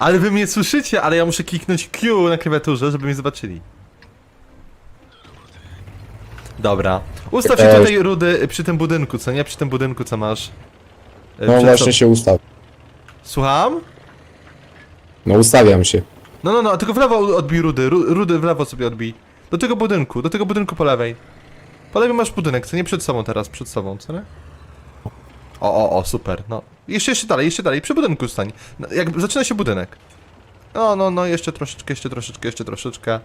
Ale wy mnie słyszycie, ale ja muszę kliknąć Q na klawiaturze, żeby mnie zobaczyli. Dobra. Ustaw się tutaj, Rudy, przy tym budynku, co nie? Przy tym budynku, co masz. E, No przed właśnie się ustaw. Słucham? No ustawiam się. No, no, no, tylko w lewo odbij Rudy. Ru, Rudy w lewo sobie odbij. Do tego budynku, do tego budynku po lewej. Po lewej masz budynek, co nie przed sobą teraz, przed sobą, co nie? O, o, o, super, no. Jeszcze, jeszcze dalej, jeszcze dalej, przy budynku stań. No, jak zaczyna się budynek. No, no, no, jeszcze troszeczkę, jeszcze troszeczkę, jeszcze troszeczkę.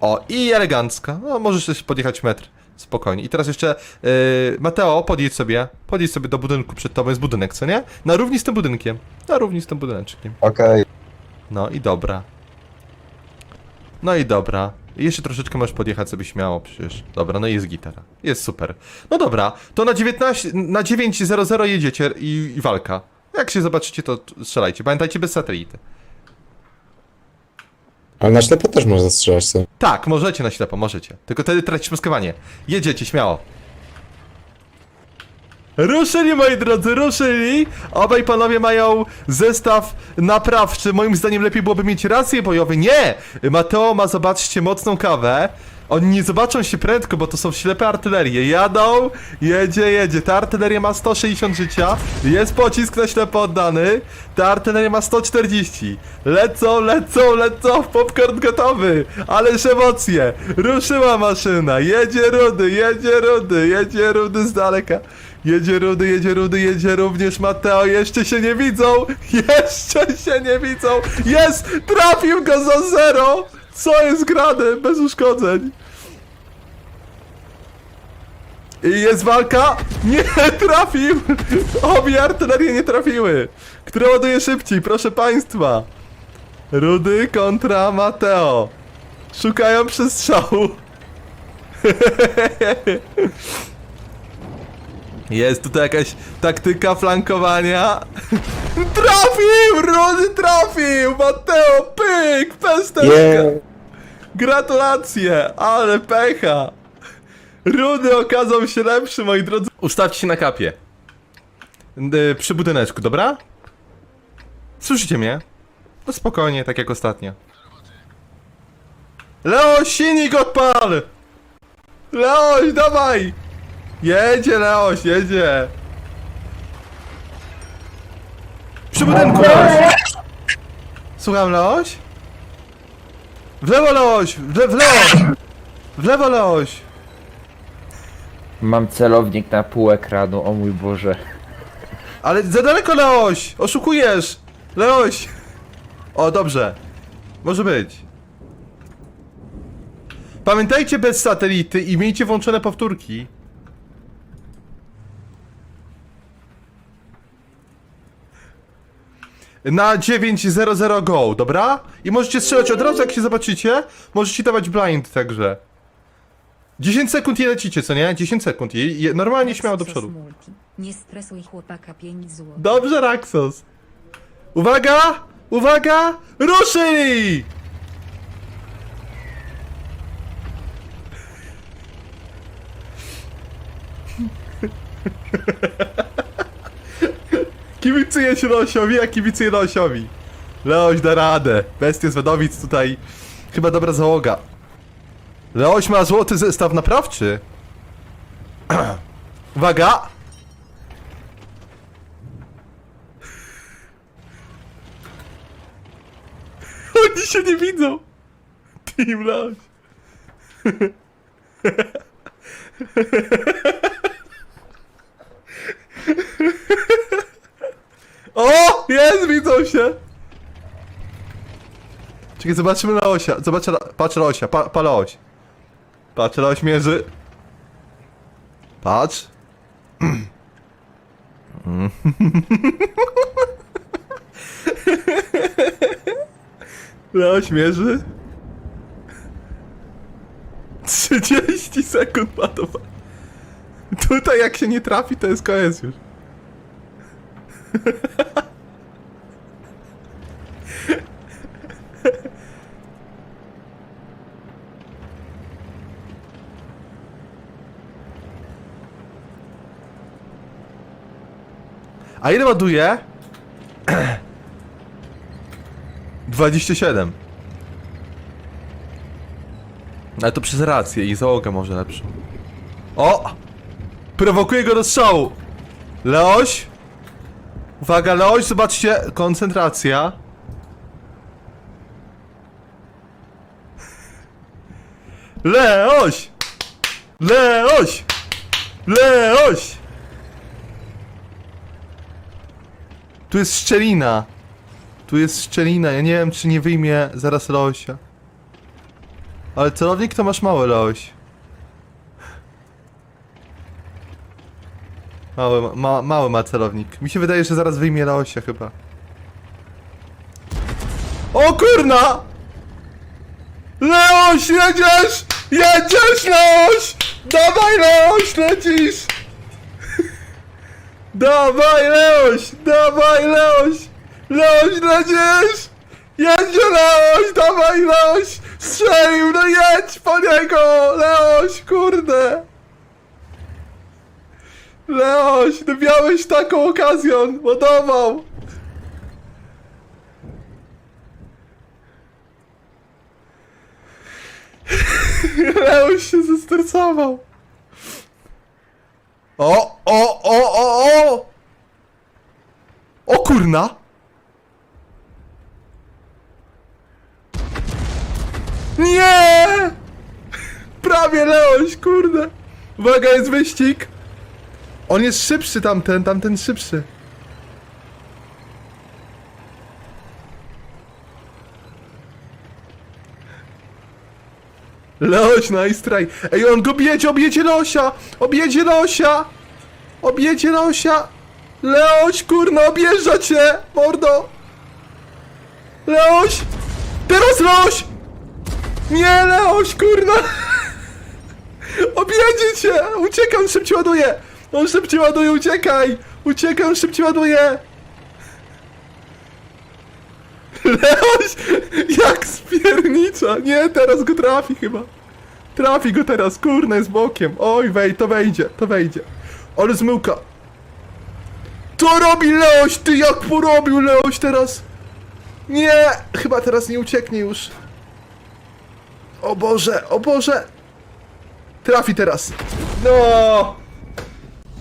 O, i elegancka. No, możesz też podjechać metr. Spokojnie. I teraz jeszcze, yy, Mateo, podjedź sobie. Podjedź sobie do budynku, przed tobą jest budynek, co nie? Na równi z tym budynkiem. Na równi z tym budyneczkiem. Okej. No i dobra. No i dobra. Jeszcze troszeczkę możesz podjechać sobie śmiało przecież. Dobra, no jest gitara. Jest super. No dobra, to na 19, na 9.00 jedziecie i, i walka. Jak się zobaczycie, to strzelajcie. Pamiętajcie, bez satelity. Ale na ślepo też można strzelać sobie. Tak, możecie na ślepo, możecie. Tylko wtedy tracisz maskowanie. Jedziecie, śmiało. Ruszyli, moi drodzy, ruszyli! Obaj panowie mają zestaw naprawczy. Moim zdaniem lepiej byłoby mieć racje bojowe. Nie! Mateo ma, zobaczcie, mocną kawę. Oni nie zobaczą się prędko, bo to są ślepe artylerie. Jadą, jedzie, jedzie. Ta artyleria ma 160 życia. Jest pocisk na ślepo oddany. Ta artyleria ma 140. Lecą, lecą, lecą. Popcorn gotowy. Ależ emocje. Ruszyła maszyna. Jedzie rudy, jedzie rudy, jedzie rudy z daleka. Jedzie rudy, jedzie rudy, jedzie również Mateo. Jeszcze się nie widzą. Jeszcze się nie widzą. Jest! Trafił go za zero. Co jest grane? Bez uszkodzeń. I jest walka! Nie trafił! Obie artylerie nie trafiły! Które ładuje szybciej, proszę państwa! Rudy kontra Mateo. Szukają przestrzału. Jest tutaj jakaś taktyka flankowania. Trafił! Rudy trafił! Mateo, pyk! Pesteczka! Nie. Gratulacje! Ale pecha! Rudy okazał się lepszy, moi drodzy. Ustawcie się na kapie. Y, przy budyneczku, dobra? Słyszycie mnie? No spokojnie, tak jak ostatnio. Leo, silnik odpal! Leoś, dawaj! Jedzie Leoś, jedzie! Przy budynku, Leoś! Słucham, Leoś? W lewo, Leoś! W, le w lewo! W lewo, Leoś! Mam celownik na pół ekranu, o mój Boże. Ale za daleko, Leoś! Oszukujesz! Leoś! O, dobrze. Może być. Pamiętajcie bez satelity i miejcie włączone powtórki. Na 9.00 go, dobra? I możecie strzelać od razu, jak się zobaczycie. Możecie dawać blind także. 10 sekund i lecicie, co nie? 10 sekund i i normalnie śmiało do przodu. Nie stresuj chłopaka 5 zł. Dobrze, Raxos. Uwaga! Uwaga! Ruszyli! Kibicuję się Leosiowi, a kibicuję Leosiowi. Leoś da radę. Bestie z Wadowic tutaj. Chyba dobra załoga. Leoś ma złoty zestaw naprawczy. Uwaga! Oni się nie widzą! Team Loś. O! Jest, widzą się! Czekaj, zobaczymy na osia. Zobaczę, na- patrz na osia, pa, pa na oś. Patrz na oś mierzy. Patrz. Leoś mierzy. 30 sekund ma to. Tutaj jak się nie trafi, to jest koniec już. A ile ładuje? 27. Ale to przez rację i załogę może lepszą. O! Prowokuje go do strzału! Leoś! Uwaga, Leoś, zobaczcie, koncentracja. Leoś! Leoś! Leoś! Tu jest szczelina. Tu jest szczelina, ja nie wiem czy nie wyjmie zaraz Leosia. Ale celownik to masz mały Leoś. Mały, ma- ma, mały ma celownik. Mi się wydaje, że zaraz wyjmie Leosia chyba. O kurna! Leoś, jedziesz! Jedziesz, Leoś! Dawaj, Leoś, lecisz! Dawaj, Leoś! Dawaj, Leoś! Leoś, lecisz! Jedzie, Leoś! Dawaj, Leoś! Strzelił, no jedź po niego! Leoś, kurde! Leoś, no miałeś taką okazję, on ładował! Leoś się zestresował. O, o, o, o, o! O kurna! Nie! Prawie Leoś, kurde! Uwaga, jest wyścig! On jest szybszy tamten, tamten szybszy. Leoś, nice try. Ej, on go objedzie, objedzie Leosia! Objedzie Leosia! Objedzie Leosia! Leoś, kurna, objeżdża cię! Mordo! Leoś! Teraz Leoś! Nie, Leoś, kurna! Objedzie cię! Uciekam, szybciej ładuje! On szybciej ładuje, uciekaj! Uciekam, szybciej ładuje! Leoś! Jak spiernicza! Nie, teraz go trafi chyba. Trafi go teraz, kurna, jest bokiem. Oj, wej, to wejdzie, to wejdzie. Ale zmyłka. To robi Leoś, ty jak porobił Leoś teraz? Nie, chyba teraz nie ucieknie już. O Boże, o Boże. Trafi teraz. No!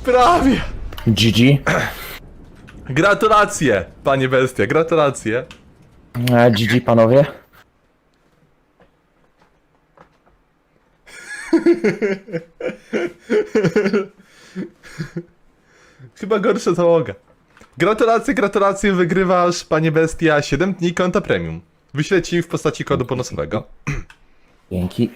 Prawie. GG. Gratulacje, panie bestia, gratulacje. E, GG panowie. Chyba gorsza załoga. Gratulacje, gratulacje, wygrywasz, panie bestia, 7 dni konta premium. Wyślę ci w postaci kodu bonusowego. Dzięki.